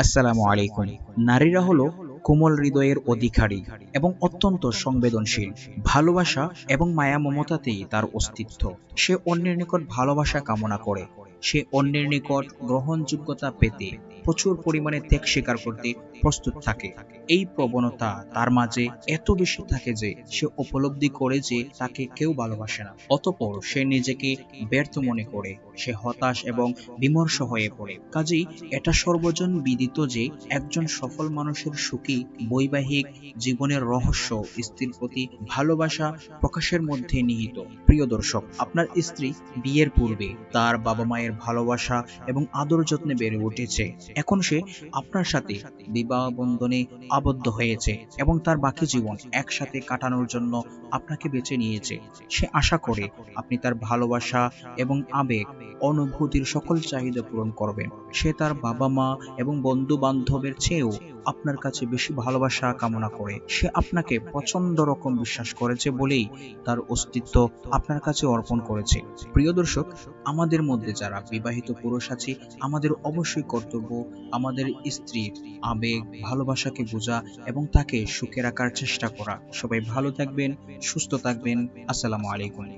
আসসালামু আলাইকুম। নারীরা হলো কোমল হৃদয়ের অধিকারী এবং অত্যন্ত সংবেদনশীল। ভালোবাসা এবং মায়া মমতাতেই তার অস্তিত্ব। সে অন্যের নিকট ভালোবাসা কামনা করে। সে অন্যের নিকট গ্রহণযোগ্যতা পেতে প্রচুর পরিমাণে ত্যাগ স্বীকার করতে প্রস্তুত থাকে। এই প্রবণতা তার মাঝে এত বেশি থাকে যে সে উপলব্ধি করে যে তাকে কেউ ভালোবাসে না। অতপর সে নিজেকে ব্যর্থ মনে করে, সে হতাশ এবং বিমর্ষ হয়ে পড়ে। কাজেই এটা সর্বজন বিদিত যে একজন সফল মানুষের সুখী, বৈবাহিক জীবনের রহস্য স্ত্রীর প্রতি ভালোবাসা প্রকাশের মধ্যে নিহিত। প্রিয় দর্শক, আপনার স্ত্রী বিয়ের পূর্বে তার বাবা মায়ের ভালোবাসা এবং আদর যত্নে বেড়ে উঠেছে। এখন সে আপনার সাথে বিবাহ বন্ধনে আবদ্ধ হয়েছে এবং তার বাকি জীবন একসাথে কাটানোর জন্য আপনাকে বেছে নিয়েছে। সে আশা করে আপনি তার ভালোবাসা এবং আবেগ, অনুভূতির সকল চাহিদা পূরণ করবেন। সে তার বাবা মা এবং বন্ধু বান্ধবের চেয়েও আপনার কাছে বেশি ভালোবাসা কামনা করে। সে আপনাকে প্রচণ্ড রকম বিশ্বাস করেছে বলেই তার অস্তিত্ব আপনার কাছে অর্পণ করেছে। প্রিয় দর্শক, আমাদের মধ্যে যারা বিবাহিত পুরুষ আছি, আমাদের অবশ্যই কর্তব্য আমাদের স্ত্রীর আবেগ, ভালোবাসাকে বোঝা এবং তাকে সুখে রাখার চেষ্টা করা। সবাই ভালো থাকবেন, সুস্থ থাকবেন। আসসালামু আলাইকুম।